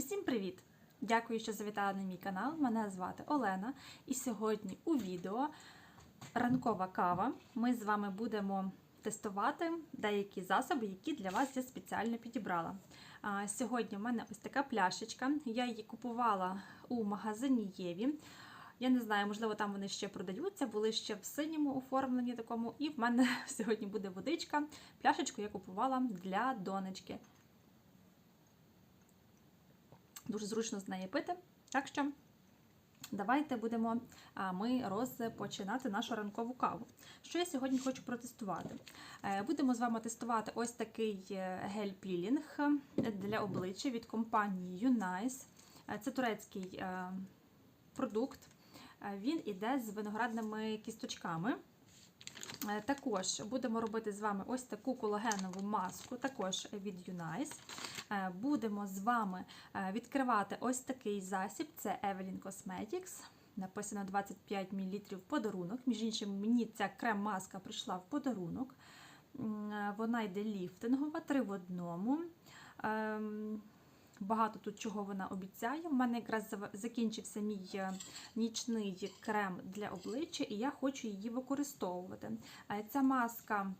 Усім привіт! Дякую, що завітали на мій канал. Мене звати Олена, і сьогодні у відео ранкова кава. Ми з вами будемо тестувати деякі засоби, які для вас я спеціально підібрала. Сьогодні в мене ось така пляшечка. Я її купувала у магазині Єві. Я не знаю, можливо, там вони ще продаються, були ще в синьому оформленні такому. І в мене сьогодні буде водичка. Пляшечку я купувала для донечки. Дуже зручно з неї пити. Так що давайте будемо ми розпочинати нашу ранкову каву. Що я сьогодні хочу протестувати? Е, Будемо з вами тестувати ось такий е, гель-пілінг для обличчя від компанії Unice. Е, Це турецький е, продукт. Е, Він іде з виноградними кісточками. Е, Також будемо робити з вами ось таку колагенову маску, також від Unice. Е, Будемо з вами е, відкривати ось такий засіб: це Evelyn Cosmetics. Написано 25 мл подарунок. Між іншим, мені ця крем-маска прийшла в подарунок. Вона йде ліфтингова, три в одному. Багато тут чого вона обіцяє. У мене якраз закінчився мій е, нічний крем для обличчя, і я хочу її використовувати. Е, Ця маска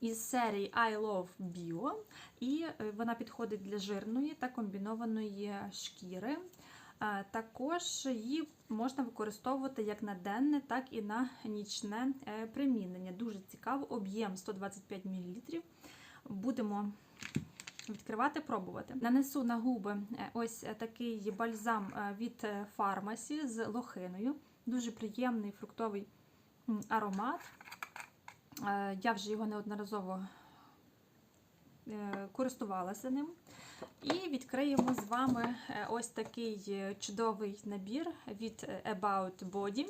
із серії I Love Bio, і е, вона підходить для жирної та комбінованої шкіри. Також її можна використовувати як на денне, так і на нічне примінення. Дуже цікаво, об'єм 125 мл. Будемо відкривати, пробувати. Нанесу на губи е, ось такий бальзам е, від фармасі з лохиною. Дуже приємний фруктовий аромат. Е, Я вже його неодноразово е, користувалася ним. І відкриємо з вами е, ось такий е, чудовий набір від е, About Body.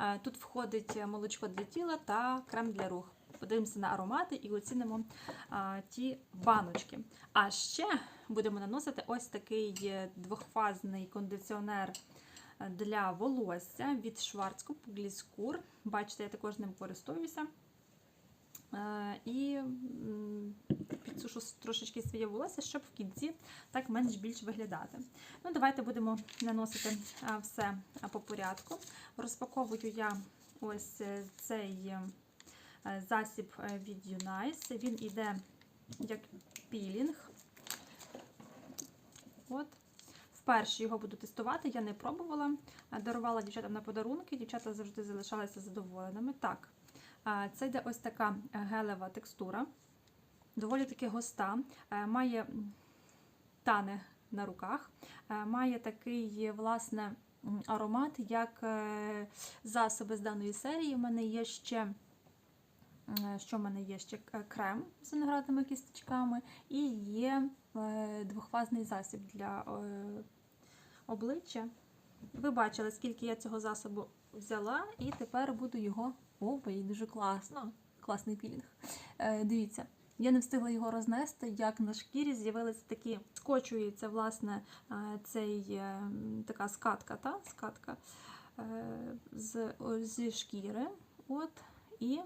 Е, Тут входить молочко для тіла та крем для рук. Подивимося на аромати і оцінимо а, ті баночки. А ще будемо наносити ось такий двохфазний кондиціонер е, для волосся від Schwarzkopf Gliscour. Бачите, я також ним користуюся. Е, І підсушу трошечки своє волосся, щоб в кінці так менш-більш виглядати. Ну, Давайте будемо наносити все по порядку. Розпаковую я ось е, цей засіб е, від Unice. Він іде як пілінг. От. Вперше його буду тестувати, я не пробувала. Е, Дарувала дівчатам на подарунки, дівчата завжди залишалися задоволеними. Так, е, це йде ось така е, гелева текстура, доволі таки густа, е, має тане на руках, е, має такий, власне, аромат, як е, засоби з даної серії. У мене є ще. Е, Що в мене є ще крем з виноградними кісточками, і є е, двохфазний засіб для е, обличчя. Ви бачили, скільки я цього засобу взяла, і тепер буду його. Опа, і дуже класно. Класний пілінг. Е, дивіться, я не встигла його рознести, як на шкірі з'явилися такі, скочується, власне, е, цей е, така скатка, та? скатка е, зі шкіри. От, і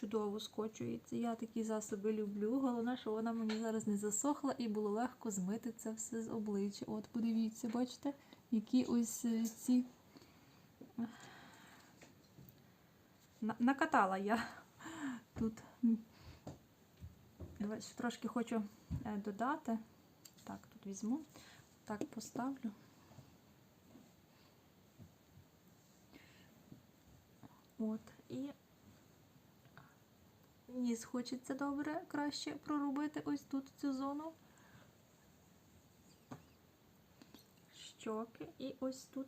чудово скочується. Я такі засоби люблю. Головне, що вона мені зараз не засохла і було легко змити це все з обличчя. От, подивіться, бачите, які ось е, ці. Накатала я тут. Трошки хочу е, додати. Так, тут візьму, так поставлю. От, і ніс хочеться добре, краще проробити ось тут цю зону. Щоки і ось тут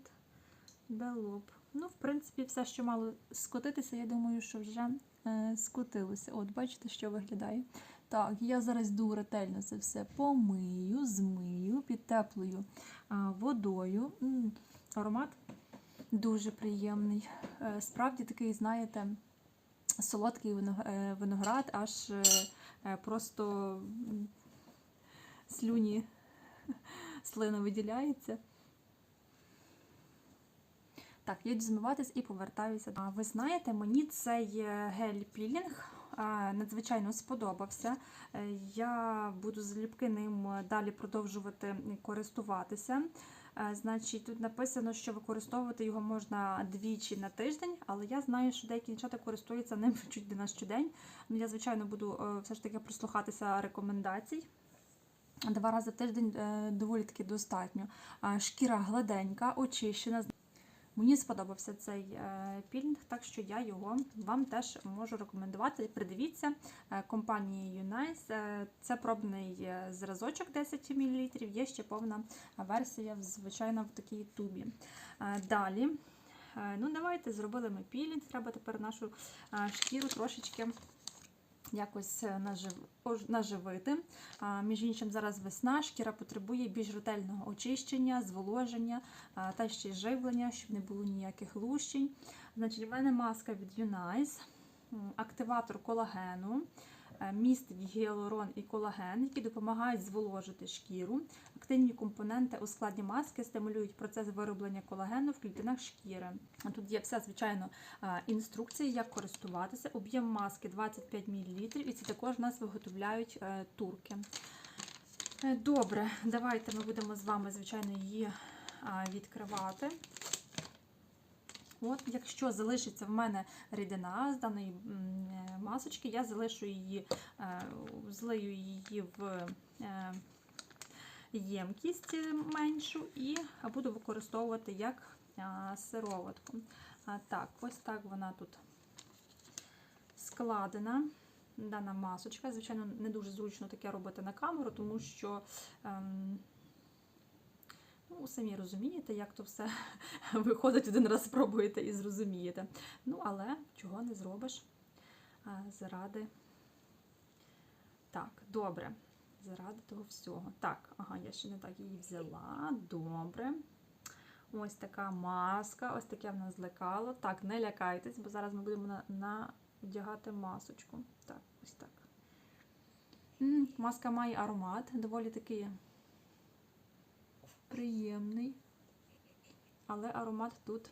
де лоб. Ну, в принципі, все, що мало скотитися, я думаю, що вже е, скотилося. От, бачите, що виглядає. Так, я зараз дуже ретельно це все помию, змию під теплою а, водою. М, аромат дуже приємний. Е, справді такий, знаєте, солодкий е, виноград, аж е, е, просто слюні слина виділяється. Так, я йду і повертаюся. А ви знаєте, мені цей гель-пілінг надзвичайно сподобався. Я буду залюбки ним далі продовжувати користуватися. Е, Значить, тут написано, що використовувати його можна двічі на тиждень, але я знаю, що деякі дівчата користуються ним чуть не на щодень. Ну, я, звичайно, буду е, все ж таки прислухатися рекомендацій. Два рази в тиждень е, доволі таки достатньо. Шкіра гладенька, очищена. Мені сподобався цей е, пілінг, так що я його вам теж можу рекомендувати. Придивіться е, компанії Unice. Е, Це пробний зразочок 10 мл, є ще повна версія, звичайно, в такій тубі. Далі. Ну, давайте зробили ми пілінг. Треба тепер нашу шкіру трошечки якось е, наживити. Між іншим, зараз весна, шкіра потребує більш ретельного очищення, зволоження та ще й живлення, щоб не було ніяких лущень. Значить, в мене маска від Юнайс, активатор колагену. Е, Містить гіалурон і колаген, які допомагають зволожити шкіру. Активні компоненти у складі маски стимулюють процес вироблення колагену в клітинах шкіри. Тут є вся, звичайно, а, інструкції, як користуватися. Об'єм маски 25 мл, і це також в нас виготовляють е, турки. Е, Добре, давайте ми будемо з вами, звичайно, її відкривати. От, якщо залишиться в мене рідина з даної е, масочки, я залишу її, е, злию її в е, ємкість меншу і буду використовувати як сироватку. Так, ось так вона тут складена. Дана масочка. Звичайно, не дуже зручно таке робити на камеру, тому що ем, ну, самі розумієте, як то все виходить один раз спробуєте і зрозумієте. Ну, але чого не зробиш заради. Так, добре. Заради того всього. Так, ага, я ще не так її взяла. Добре. Ось така маска, ось таке в нас злекало. Так, не лякайтесь, бо зараз ми будемо на, на масочку. Так, ось так. Маска має аромат, доволі такий приємний. Але аромат тут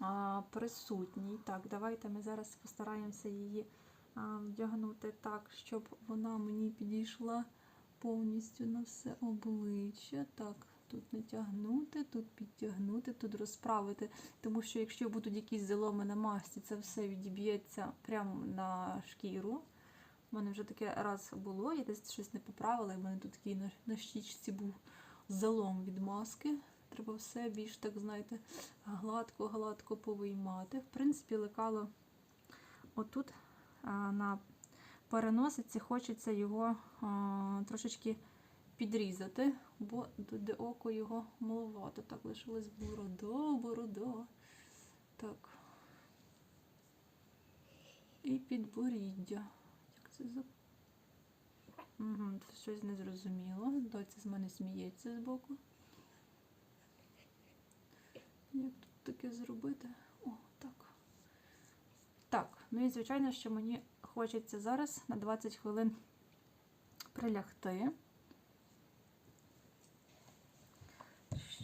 а, присутній. Так, давайте ми зараз постараємося її а, вдягнути так, щоб вона мені підійшла повністю на все обличчя. Так, тут натягнути, тут підтягнути, тут розправити. Тому що якщо будуть якісь заломи на масці, це все відіб'ється прямо на шкіру. У мене вже таке раз було, я десь щось не поправила, і в мене тут такий на, на щічці був залом від маски. Треба все більш, так знаєте, гладко-гладко повиймати. В принципі, лекало отут на переносиці хочеться його трошечки підрізати, бо де око його маловато. Так, лишилась борода, борода. Так. І підборіддя. Як це за. Угу, щось незрозуміло. Доця з мене сміється збоку. Як тут таке зробити? О, так. Так, ну і звичайно, що мені хочеться зараз на 20 хвилин прилягти,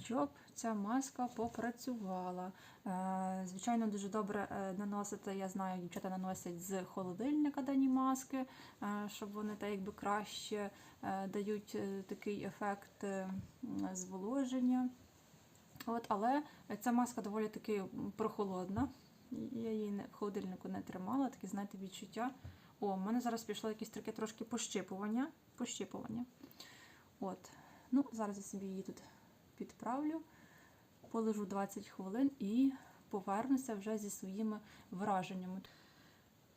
щоб ця маска попрацювала. Е, Звичайно, дуже добре е, наносити, я знаю, дівчата наносять з холодильника дані маски, е, щоб вони так якби краще дають такий ефект зволоження. От, але ця маска доволі таки прохолодна. Я її в холодильнику не тримала, таке, знаєте, відчуття. О, в мене зараз пішло якесь таке трошки пощипування. пощипування. От. Ну, зараз я собі її тут підправлю, полежу 20 хвилин і повернуся вже зі своїми враженнями.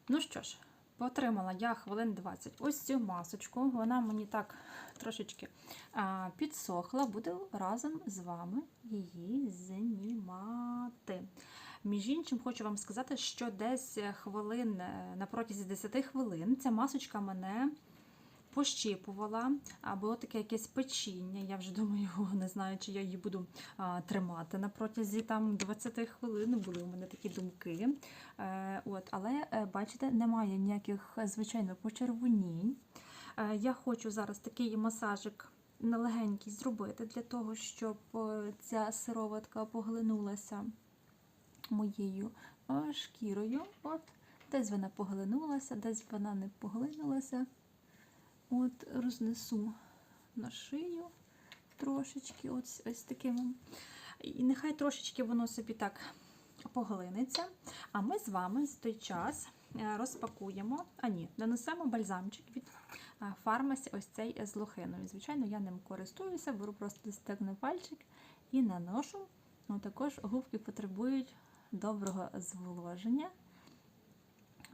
Ну що ж, потримала я хвилин 20. Ось цю масочку. Вона мені так трошечки підсохла. Буду разом з вами її знімати. Між іншим, хочу вам сказати, що десь хвилин е, на протязі 10 хвилин ця масочка мене пощипувала, було таке якесь печіння. Я вже думаю, о, не знаю, чи я її буду тримати на протязі там 20 хвилин. Були у мене такі думки. Е, от, але е, бачите, немає ніяких е, звичайно почервонінь. Я хочу зараз такий масажик на легенький зробити для того, щоб ця сироватка поглинулася моєю шкірою. От Десь вона поглинулася, десь вона не поглинулася. От рознесу на шию трошечки, ось, ось таким. І нехай трошечки воно собі так поглинеться. А ми з вами з той час е, розпакуємо, а ні, нанесемо бальзамчик від е, фармасі, ось цей з лохиною. Звичайно, я ним користуюся, беру просто достигну пальчик і наношу. Ну, також губки потребують доброго зволоження,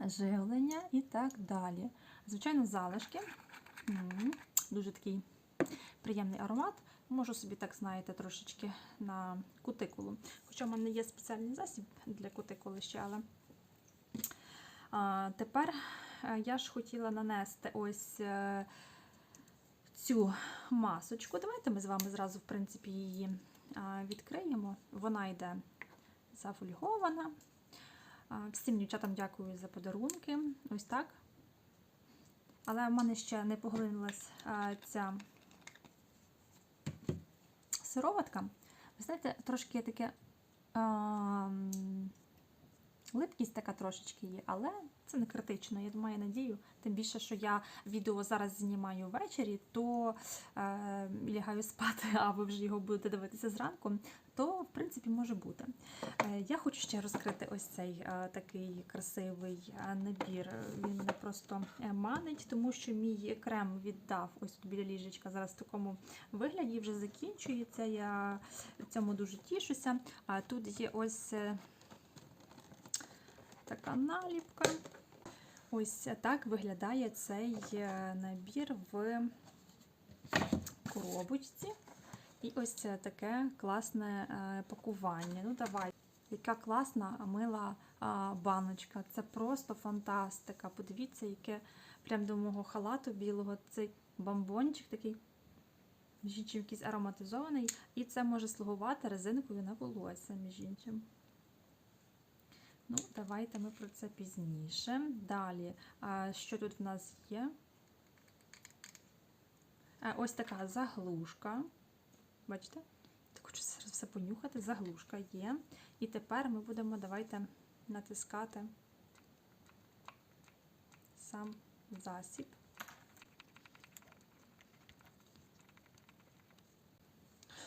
живлення і так далі. Звичайно, залишки. Дуже такий приємний аромат. Можу собі, так знаєте, трошечки на кутикулу. Хоча в мене є спеціальний засіб для кутикули ще, але а, тепер е, я ж хотіла нанести ось е, цю масочку. Давайте ми з вами зразу, в принципі, її відкриємо. Вона йде зафольгована. Всім дівчатам дякую за подарунки. Ось так. Але в мене ще не поглинулася ця сироватка. Ви знаєте, трошки таке а, м, липкість така трошечки є, але це не критично. Я маю надію. Тим більше, що я відео зараз знімаю ввечері, то е, лягаю спати, а ви вже його будете дивитися зранку, то в принципі може бути. Е, я хочу ще розкрити ось цей е, такий красивий е, набір. Він не просто е, манить, тому що мій крем віддав ось тут біля ліжечка. Зараз в такому вигляді вже закінчується. Я цьому дуже тішуся. А тут є ось е, така наліпка. Ось так виглядає цей е, набір в коробочці. І ось таке класне е, пакування. Ну, давай. Яка класна мила баночка. Це просто фантастика. Подивіться, яке прям до мого халату білого цей бомбончик такий між іншим якийсь ароматизований. І це може слугувати резинкою на волосся, між іншим. Ну, давайте ми про це пізніше. Далі, що тут в нас є? Ось така заглушка. Бачите? Так хочу зараз все понюхати. Заглушка є. І тепер ми будемо, давайте натискати сам засіб.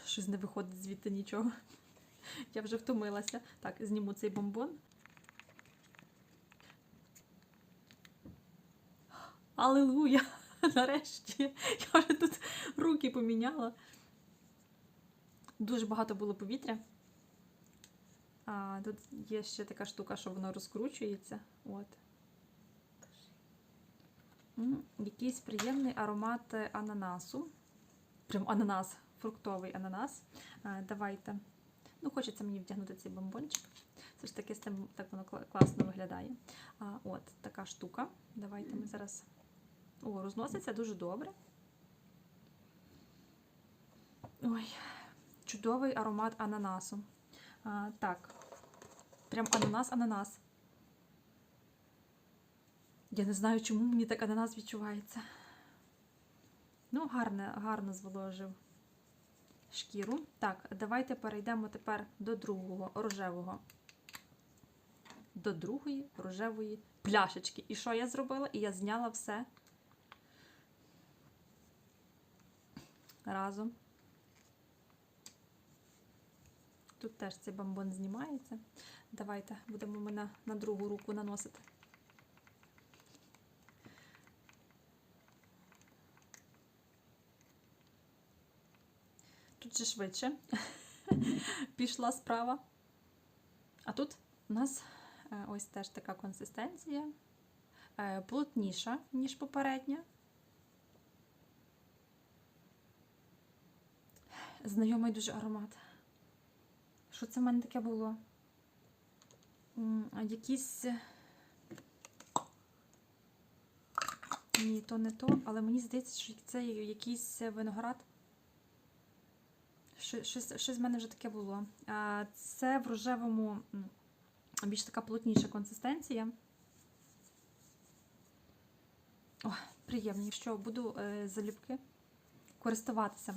Щось не виходить звідти нічого. Я вже втомилася. Так, зніму цей бомбон. Аллилуйя! Нарешті я вже тут руки поміняла. Дуже багато було повітря. А, Тут є ще така штука, що воно розкручується. От. Якийсь приємний аромат ананасу. Прям ананас, фруктовий ананас. А, Давайте. Ну, хочеться мені вдягнути цей бомбончик. Все ж таки з тим так воно класно виглядає. А, От така штука. Давайте ми зараз. О, розноситься дуже добре. Ой, чудовий аромат ананасу. А, так, прям ананас-ананас. Я не знаю, чому мені так ананас відчувається. Ну, гарне, гарно зволожив шкіру. Так, давайте перейдемо тепер до другого рожевого. До другої рожевої пляшечки. І що я зробила? І я зняла все разом. Тут теж цей бомбон знімається. Давайте будемо ми на, на другу руку наносити. Тут же швидше пішла справа. А тут у нас е, ось теж така консистенція, е, плотніша, ніж попередня. Знайомий дуже аромат. Що це в мене таке було? Якісь. Ні, то не то, але мені здається, що це якийсь виноград. Що- Щось, щось в мене вже таке було. Це в рожевому більш така плотніша консистенція. О, приємні. Що буду е, залюбки користуватися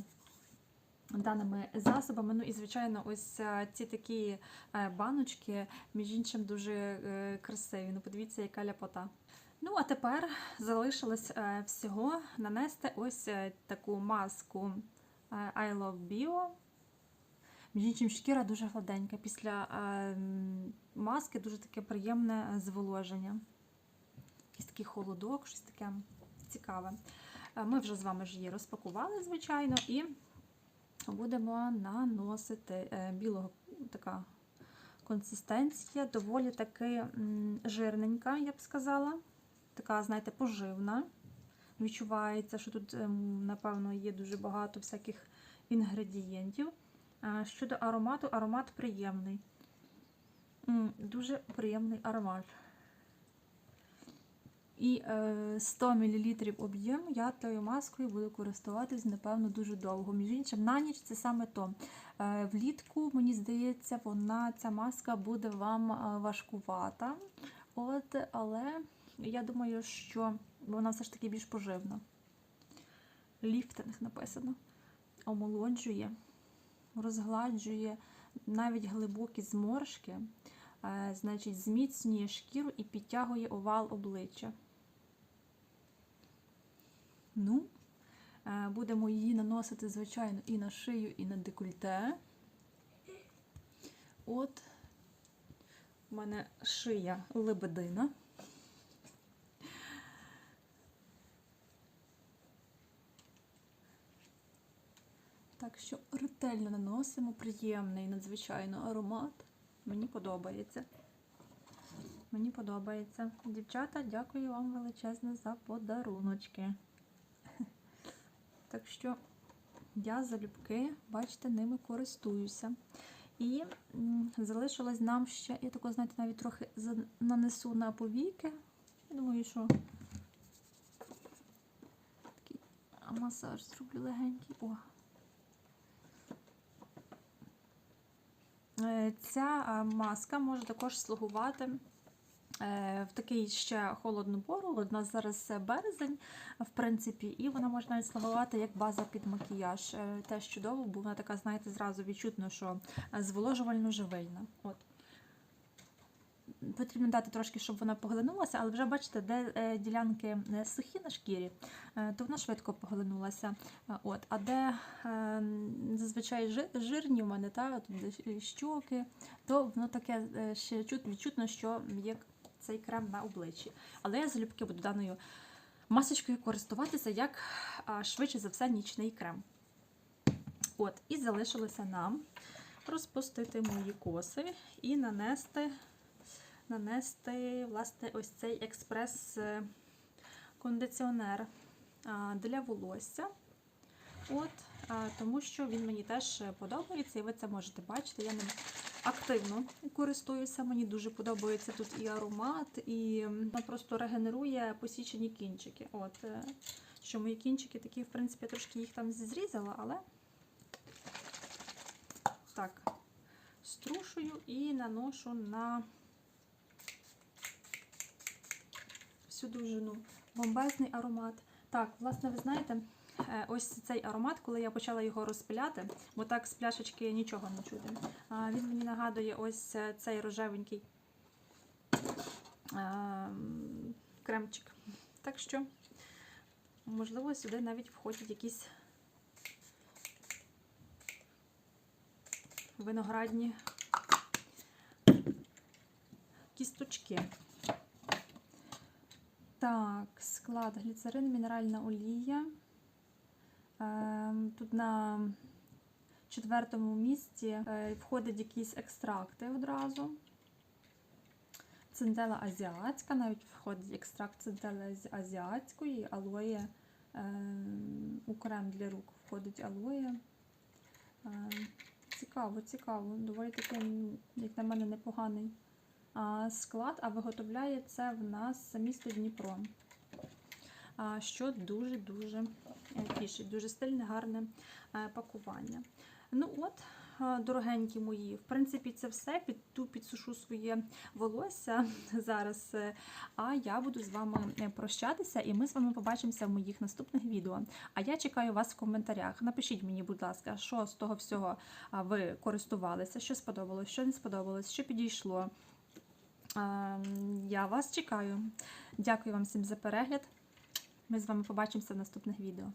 даними засобами. Ну і, звичайно, ось е, ці такі е, баночки, між іншим, дуже е, красиві. Ну, подивіться, яка ляпота. Ну, а тепер залишилось всього нанести ось таку маску I Love Bio. Між іншим, шкіра дуже гладенька. Після маски дуже таке приємне зволоження. Якийсь такий холодок, щось таке цікаве. Ми вже з вами ж її розпакували, звичайно, і будемо наносити е, білого така консистенція, доволі таки жирненька, я б сказала. Така, знаєте, поживна. Відчувається, що тут, ем, напевно, є дуже багато всяких інгредієнтів. Щодо аромату, аромат приємний. Дуже приємний аромат. І е, 100 мл об'єм я тою маскою буду користуватись, напевно, дуже довго. Між іншим, на ніч це саме то. Е, влітку, мені здається, вона, ця маска буде вам е, важкувата. От, але я думаю, що вона все ж таки більш поживна. Ліфтинг написано. Омолоджує, розгладжує навіть глибокі зморшки, е, значить, зміцнює шкіру і підтягує овал обличчя. Ну, будемо її наносити, звичайно, і на шию, і на декольте. От, у мене шия лебедина. Так що ретельно наносимо приємний надзвичайно аромат. Мені подобається. Мені подобається. Дівчата, дякую вам величезне за подаруночки. Так що я залюбки, бачите, ними користуюся. І залишилось нам ще, я тако, знаєте, навіть трохи нанесу на повіки. Я думаю, що такий масаж зроблю легенький. О. Е, Ця маска може також слугувати в такий ще холодну пору. У нас зараз е, березень, в принципі, і вона може навіть слугувати як база під макіяж. Е, Теж чудово, бо вона така, знаєте, зразу відчутно, що е, зволожувально-живильна. От. Потрібно дати трошки, щоб вона поглинулася, але вже бачите, де е, ділянки е, сухі на шкірі, е, то вона швидко поглинулася. Е, От. А де е, зазвичай жирні в мене, та, щоки, то воно таке е, ще відчутно, що є цей крем на обличчі. Але я залюбки буду даною масочкою користуватися як швидше за все нічний крем. От, і залишилося нам розпустити мої коси і нанести, нанести власне, ось цей експрес-кондиціонер для волосся. От, тому що він мені теж подобається, і ви це можете бачити. Я ним активно користуюся. Мені дуже подобається тут і аромат, і вона просто регенерує посічені кінчики. От, е, що мої кінчики такі, в принципі, я трошки їх там зрізала, але так, струшую і наношу на всю довжину. Бомбезний аромат. Так, власне, ви знаєте, ось цей аромат, коли я почала його розпиляти, бо так з пляшечки нічого не чути. Він мені нагадує ось е, цей рожевенький ем, кремчик. Так що, можливо, сюди навіть входять якісь виноградні кісточки. Так, склад гліцерин, мінеральна олія. Ем, Тут на четвертому місці е, входять якісь екстракти одразу. Цинтела азіатська, навіть входить екстракт цинтели азі- азіатської, алоє. ем, У крем для рук входить алоє. Ем, Цікаво, цікаво. Доволі таки, м, як на мене, непоганий склад, а виготовляє це в нас місто Дніпро. Що дуже-дуже е, тішить, дуже стильне, гарне е, пакування. Ну от, дорогенькі мої. В принципі, це все. Піду підсушу своє волосся зараз. е, А я буду з вами прощатися, і ми з вами побачимося в моїх наступних відео. А я чекаю вас в коментарях. Напишіть мені, будь ласка, що з того всього ви користувалися, що сподобалось, що не сподобалось, що підійшло. Я вас чекаю. Дякую вам всім за перегляд. Ми з вами побачимося в наступних відео.